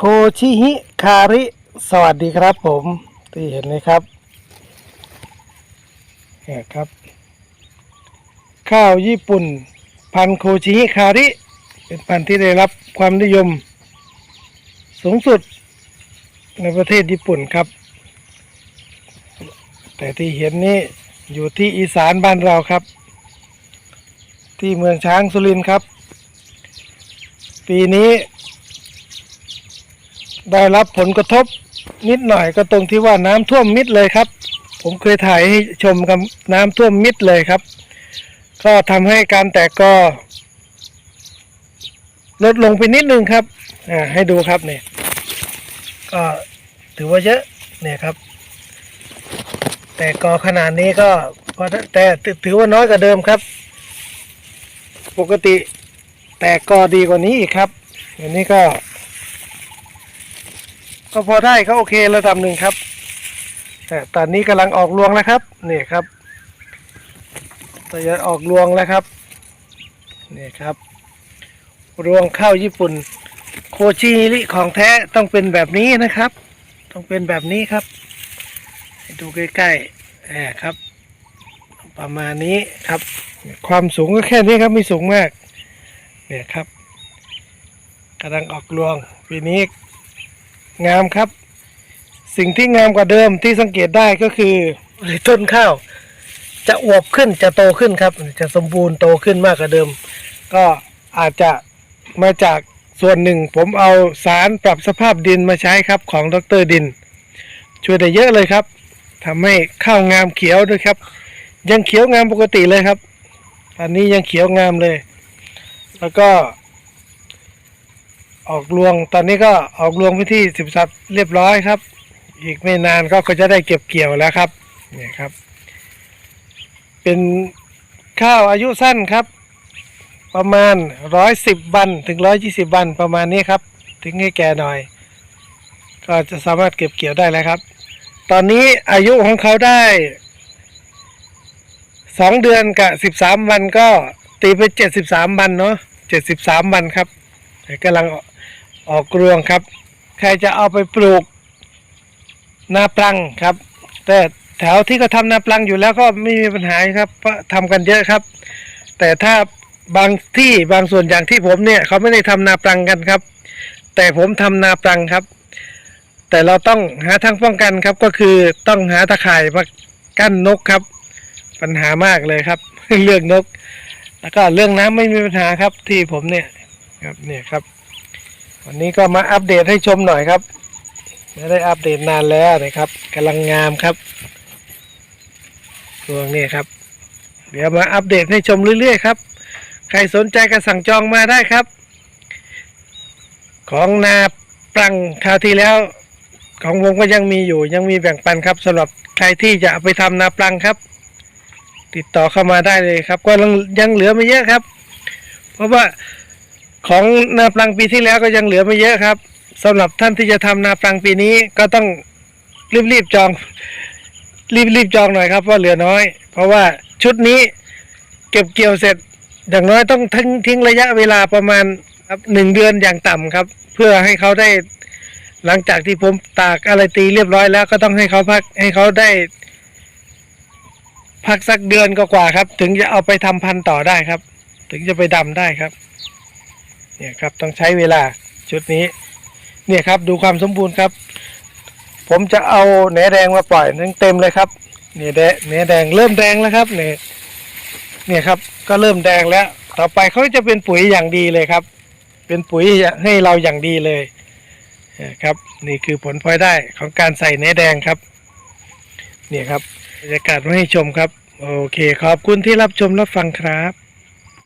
โคชิฮิคาริ สวัสดีครับผมที่เห็นไหมครับเนี่ยครับ ข้าวญี่ปุ่น พันโคชิฮิคาริ เป็นพันธุ์ที่ได้รับความนิยม สูงสุดในประเทศญี่ปุ่นครับ แต่ที่เห็นนี้อยู่ที่อีสานบ้านเราครับ ที่เมืองช้างสุรินครับ ปีนี้ ได้รับผลกระทบนิดหน่อยก็ตรงที่ว่าน้ำท่วมมิดเลยครับ ผมเคยถ่ายให้ชมกับน้ำท่วมมิดเลยครับ ก็ทำให้การแตกกอลดลงไปนิดนึงครับอ่าให้ดูครับเนี่ยก็ถือว่าเยอะเนี่ยครับ แต่กอขนาดนี้ก็พอแต่ถือว่าน้อยกว่าเดิมครับ ปกติแตกกอดีกว่านี้อีกครับอันนี้ก็ ก็พอได้ก็โอเคระดับหนึ่งครับแต่ตอนนี้กำลังออกรวงแล้วครับนี่ครับตจะออกรวงแล้วครับนี่ครับ รวงข้าวญี่ปุ่น โคชิริของแท้ต้องเป็นแบบนี้นะครับ ต้องเป็นแบบนี้ครับดูใกล้ๆแอบครับ ประมาณนี้ครับ ความสูงก็แค่นี้ครับไม่สูงมากเนี่ยครับกำลังออกรวงปีนี้ งามครับ สิ่งที่งามกว่าเดิมที่สังเกตได้ก็คือต้นข้าว จะอวบขึ้นจะโตขึ้นครับ จะสมบูรณ์โตขึ้นมากกว่าเดิม ก็อาจจะมาจากส่วนหนึ่ง ผมเอาสารปรับสภาพดินมาใช้ครับของดรดิน ช่วยได้เยอะเลยครับทำให้ข้าวงามเขียวด้วยครับ ยังเขียวงามปกติเลยครับ อันนี้ยังเขียวงามเลย แล้วก็ ออกรวงตอนนี้ก็ออกรวงไปที่สิบสับเรียบร้อยครับ อีกไม่นานก็จะได้เก็บเกี่ยวแล้วครับเนี่ยครับ เป็นข้าวอายุสั้นครับ ประมาณร้อยสิบวันถึงร้อยยี่สิบวันประมาณนี้ครับ ถึงให้แก่หน่อย ก็จะสามารถเก็บเกี่ยวได้แล้วครับ ตอนนี้อายุของเขาได้สองเดือนกับสิบสามวันก็ตีไปเจ็ดสิบสามวันเนาะเจ็ดสิบสามวันครับกำลัง ออกรวงครับ ใครจะเอาไปปลูกนาปลังครับ แต่แถวที่เขาทำนาปลังอยู่แล้วก็ไม่มีปัญหาครับเพราะทำกันเยอะครับ แต่ถ้าบางที่บางส่วนอย่างที่ผมเนี่ยเขาไม่ได้ทำนาปลังกันครับ แต่ผมทำนาปลังครับ แต่เราต้องหาทางป้องกันครับ ก็คือต้องหาตะข่ายมากั้นนกครับ ปัญหามากเลยครับ เรื่องนก แล้วก็เรื่องน้ำไม่มีปัญหาครับที่ผมเนี่ยครับเนี่ยครับ วันนี้ก็มาอัปเดตให้ชมหน่อยครับไม่ได้อัปเดตนานแล้วนะครับกำลังงามครับช่วงนี้ครับ เดี๋ยวมาอัปเดตให้ชมเรื่อยๆครับ ใครสนใจก็สั่งจองมาได้ครับ ของนาปลังคราวที่แล้ว ของวงก็ยังมีอยู่ ยังมีแบ่งปันครับสำหรับใครที่จะไปทำนาปลังครับ ติดต่อเข้ามาได้เลยครับ ก็ยังเหลือไม่เยอะครับ เพราะว่า ของนาปลังปีที่แล้วก็ยังเหลือไม่เยอะครับสำหรับท่านที่จะทำนาปลังปีนี้ก็ต้องรีบๆจอง รีบๆจองหน่อยครับว่าเหลือน้อย เพราะว่าชุดนี้เก็บเกี่ยวเสร็จอย่างน้อยต้องทิ้งทิ้งระยะเวลาประมาณครับหนึ่งเดือนอย่างต่ำครับ เพื่อให้เขาได้ หลังจากที่ผมตากอะไรตีเรียบร้อยแล้ว ก็ต้องให้เขาพักให้เขาได้ พักสักเดือนก็กว่าครับ ถึงจะเอาไปทำพันธุ์ต่อได้ครับ ถึงจะไปดำได้ครับ เนี่ยครับต้องใช้เวลาชุดนี้ เนี่ยครับดูความสมบูรณ์ครับ ผมจะเอาแหนแดงมาปล่อยทั้งเต็มเลยครับเนี่ยแดงแหนแดงเริ่มแดงแล้วครับเนี่ยเนี่ยครับก็เริ่มแดงแล้ว ต่อไปเขาจะเป็นปุ๋ยอย่างดีเลยครับ เป็นปุ๋ยให้เราอย่างดีเลยครับนี่คือผลพลอยได้ของการใส่แหนแดงครับ เนี่ยครับบรรยากาศมาให้ชมครับ โอเค ขอบคุณที่รับชมรับฟังครับ